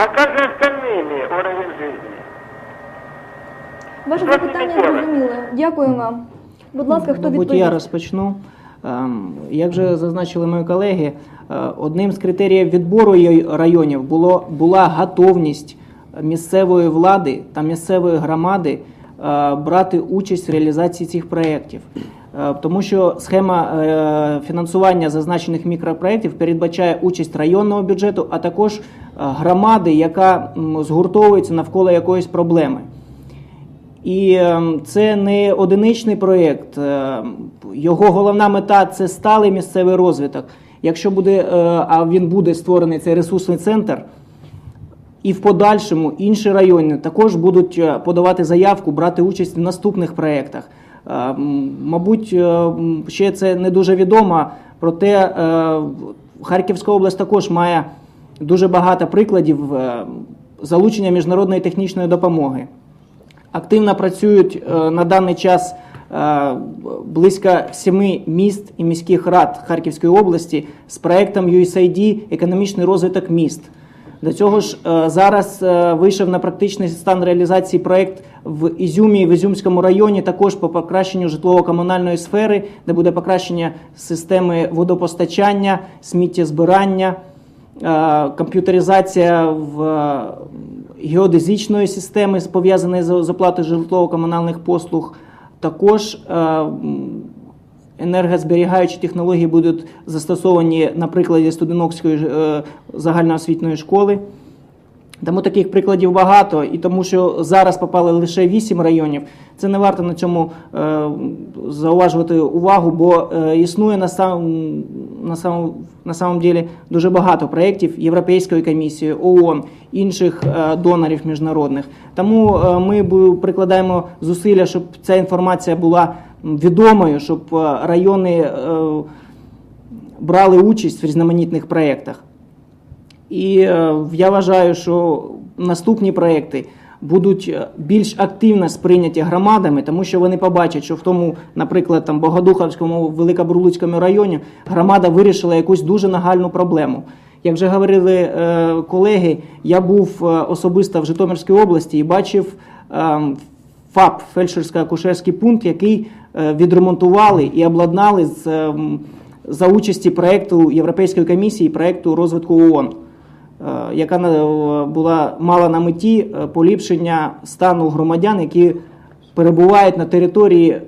А как же остальными уровень жизни? Ваше запитання зрозуміло. Дякую вам. Будь ласка, хто Мабуть, відповість? я розпочну. Ем, Як вже зазначили мої колеги, е, одним з критеріїв відбору й- районів було, була готовність місцевої влади та місцевої громади е, брати участь в реалізації цих проєктів. Е, Тому що схема е, фінансування зазначених мікропроєктів передбачає участь районного бюджету, а також громади, яка згуртовується навколо якоїсь проблеми. І ем, це не одиничний проєкт. Ем, Його головна мета це сталий місцевий розвиток. Якщо буде, е, а він буде створений цей ресурсний центр, і в подальшому інші райони також будуть е, подавати заявку, брати участь в наступних проєктах. Е, Мабуть, е, ще це не дуже відомо, проте е, Харківська область також має дуже багато прикладів е, залучення міжнародної технічної допомоги. Активно працюють е, на даний час е, близько семи міст і міських рад Харківської області з проектом USAID Економічний розвиток міст. До цього ж зараз вийшов на практичний стан реалізації проект в Ізюмі в Ізюмському районі, також по покращенню житлово-комунальної сфери, де буде покращення системи водопостачання, сміттєзбирання, комп'ютеризація в геодезічної геодезичної системи, пов'язаної з оплатою житлово-комунальних послуг. Також е, енергозберігаючі технології будуть застосовані на прикладі Студенокської е, загальноосвітньої школи. Тому таких прикладів багато, і тому що зараз попали лише 8 районів, це не варто на цьому е, зауважувати увагу, бо е, існує на сам, на, сам, на самом деле дуже багато проєктів Європейської комісії, ООН, інших е, донорів міжнародних. Тому е, ми прикладаємо зусилля, щоб ця інформація була відомою, щоб е, райони е, брали участь в різноманітних проєктах. І е, я вважаю, що наступні проекти будуть е, більш активно сприйняті громадами, тому що вони побачать, що в тому, наприклад, там Богодуховському, Великобурлуцькому районі громада вирішила якусь дуже нагальну проблему. Як вже говорили е, колеги, я був особисто в Житомирській області і бачив ФАП, фельдшерсько-акушерський пункт, який відремонтували і обладнали з, е, за участі проєкту Європейської комісії, проєкту розвитку ООН, яка була мала на меті е, поліпшення стану громадян, які перебувають на території,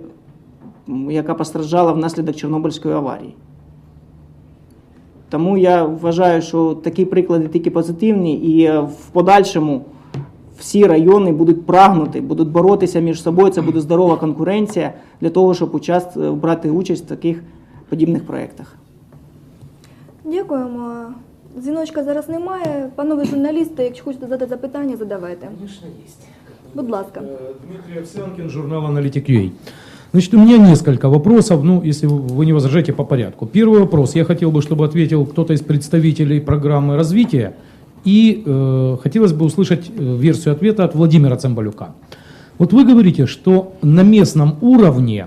яка постраждала внаслідок Чорнобильської аварії. Тому я вважаю, що такі приклади тільки позитивні, і е, в подальшому всі райони будуть прагнути, будуть боротися між собою. Це буде здорова конкуренція для того, щоб участ... брати участь в таких подібних проєктах. Дякуємо. Дзвіночка зараз немає. Панове журналісти, якщо хочете задати запитання, задавайте. Конечно, есть. Будь ласка. Э, Дмитрий Овсянкин, журнал «Аналитик.ua». Значит, у меня несколько вопросов, ну, если вы не возражаете, по порядку. Первый вопрос. Я хотел бы, чтобы ответил кто-то из представителей программы развития. И э, хотелось бы услышать э, версию ответа от Владимира Цымбалюка. Вот вы говорите, что на местном уровне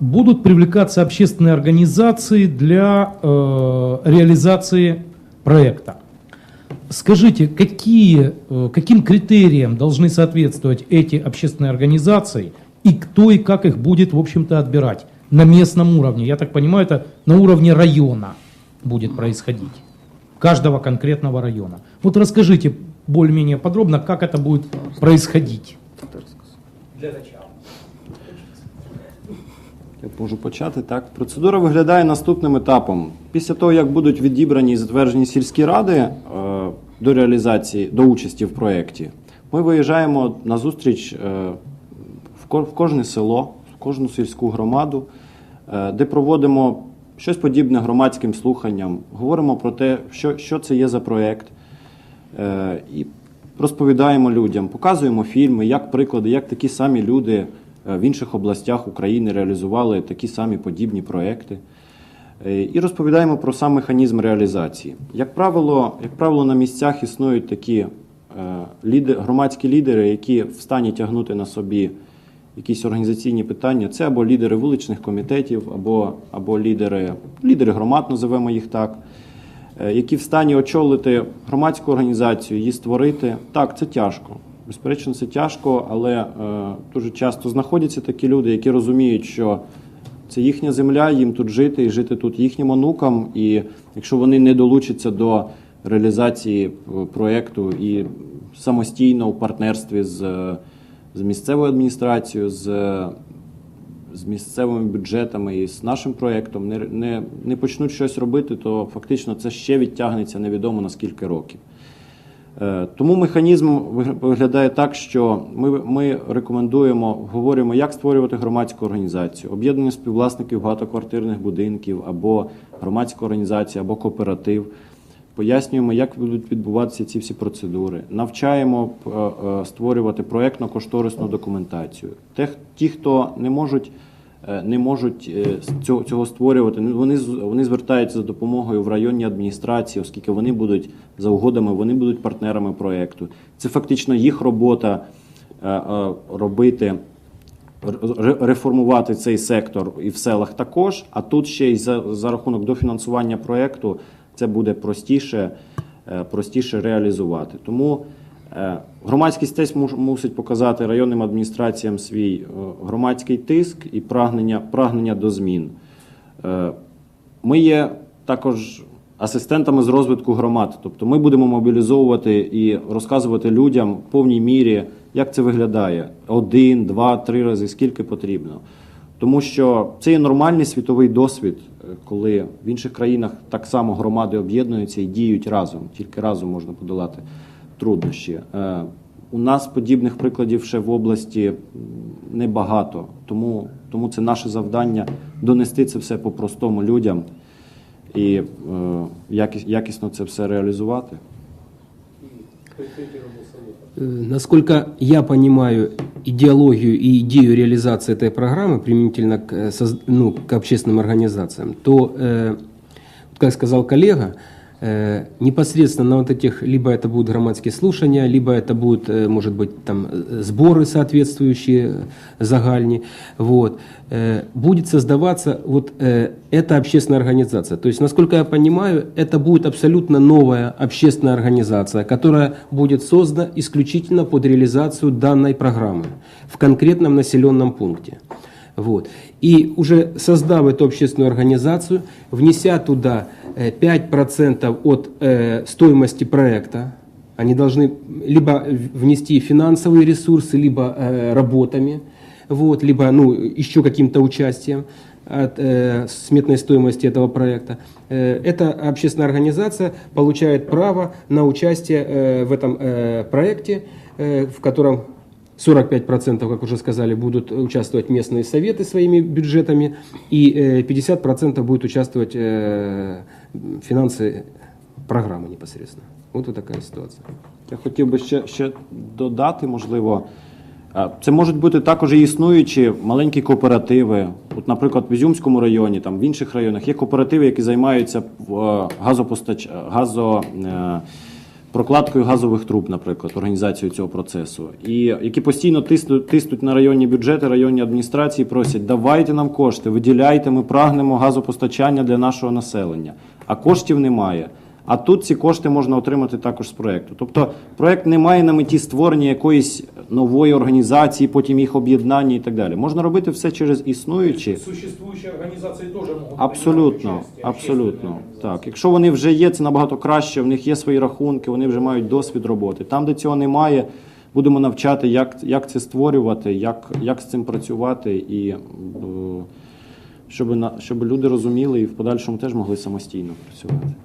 будут привлекаться общественные организации для э, реализации проекта. Скажите, какие, э, каким критериям должны соответствовать эти общественные организации и кто и как их будет, в общем-то, отбирать на местном уровне? Я так понимаю, это на уровне района будет происходить, каждого конкретного района. Вот расскажите более-менее подробно, как это будет происходить. Для начала. Я можу почати так. Процедура виглядає наступним етапом. Після того, як будуть відібрані і затверджені сільські ради е, до реалізації, до участі в проєкті, ми виїжджаємо на зустріч е, в ко- в кожне село, в кожну сільську громаду, е, де проводимо щось подібне громадським слуханням, говоримо про те, що, що це є за проєкт. І розповідаємо людям, показуємо фільми, як приклади, як такі самі люди в інших областях України реалізували такі самі подібні проекти. Е, І розповідаємо про сам механізм реалізації. Як правило, як правило, на місцях існують такі е, громадські лідери, які в стані тягнути на собі якісь організаційні питання. Це або лідери вуличних комітетів, або, або лідери, лідери громад, називаємо їх так. е, які в стані очолити громадську організацію, її створити. Так, це тяжко. Безперечно, це тяжко, але е, дуже часто знаходяться такі люди, які розуміють, що це їхня земля, їм тут жити і жити тут їхнім онукам. І якщо вони не долучаться до реалізації е, проєкту і самостійно у партнерстві з, е, з місцевою адміністрацією, з, е, з місцевими бюджетами і з нашим проєктом, не, не, не почнуть щось робити, то фактично це ще відтягнеться невідомо на скільки років. Е, Тому механізм виглядає так, що ми, ми рекомендуємо, говоримо, як створювати громадську організацію, об'єднання співвласників багатоквартирних будинків або громадська організація, або кооператив. Пояснюємо, як будуть відбуватися ці всі процедури. Навчаємо е, е, створювати проєктно-кошторисну документацію. Ті, хто не можуть не можуть цього, цього створювати. Ну, Вони, вони звертаються за допомогою в районні адміністрації, оскільки вони будуть за угодами, вони будуть партнерами проєкту. Це фактично їх робота е, е, робити. Реформувати цей сектор і в селах також, а тут ще й за, за рахунок дофінансування проєкту це буде простіше, е, простіше реалізувати. Тому громадськість теж мусить показати районним адміністраціям свій громадський тиск і прагнення, прагнення до змін. Ми є також асистентами з розвитку громад. Тобто ми будемо мобілізовувати і розказувати людям в повній мірі, як це виглядає один, два, три рази, скільки потрібно. Тому що це є нормальний світовий досвід, е, коли в інших країнах так само громади об'єднуються і діють разом. Тільки разом можна подолати труднощі. Е, У нас подібних прикладів ще в області небагато. Тому, тому це наше завдання донести це все по-простому людям і е, якіс- якісно це все реалізувати. Э, Насколько я понимаю идеологию и идею реализации этой программы применительно к, э, соз- ну, к общественным организациям, то, э, вот как сказал коллега, э, непосредственно на вот этих, либо это будут громадские слушания, либо это будут, э, может быть, там э, сборы соответствующие э, загальни, вот, э, будет создаваться вот э, эта общественная организация. То есть, насколько я понимаю, это будет абсолютно новая общественная организация, которая будет создана исключительно под реализацию данной программы в конкретном населенном пункте. Вот. И уже создав эту общественную организацию, внеся туда э, 5% от э, стоимости проекта, они должны либо внести финансовые ресурсы, либо э, работами, вот, либо ну, еще каким-то участием от э, сметной стоимости этого проекта. Э, эта общественная организация получает право на участие э, в этом э, проекте, э, в котором 45%, как уже сказали, будут участвовать местные советы своими бюджетами, и э, 50% будет участвовать э, финансы программы непосредственно. Вот вот такая ситуация. Я хотів би ще, ще додати, можливо, е, це можуть бути також і існуючі маленькі кооперативи. От, наприклад, в Ізюмському районі, там в інших районах є кооперативи, які займаються е, газопостач... газо... прокладкою газових труб, наприклад, організацією цього процесу, і які постійно тиснуть, тиснуть на районні бюджети, районні адміністрації, просять, давайте нам кошти, виділяйте, ми прагнемо газопостачання для нашого населення. А коштів немає. А тут ці кошти можна отримати також з проєкту. Тобто проєкт не має на меті створення якоїсь нової організації, потім їх об'єднання і так далі. Можна робити все через існуючі. Существующие организации тоже могут Абсолютно, абсолютно. Так, якщо вони вже є, це набагато краще. В них є свої рахунки, вони вже мають досвід роботи. Там, де цього немає, будемо навчати, як, як це створювати, як, як з цим працювати, і е, щоб, на, щоб люди розуміли і в подальшому теж могли самостійно працювати.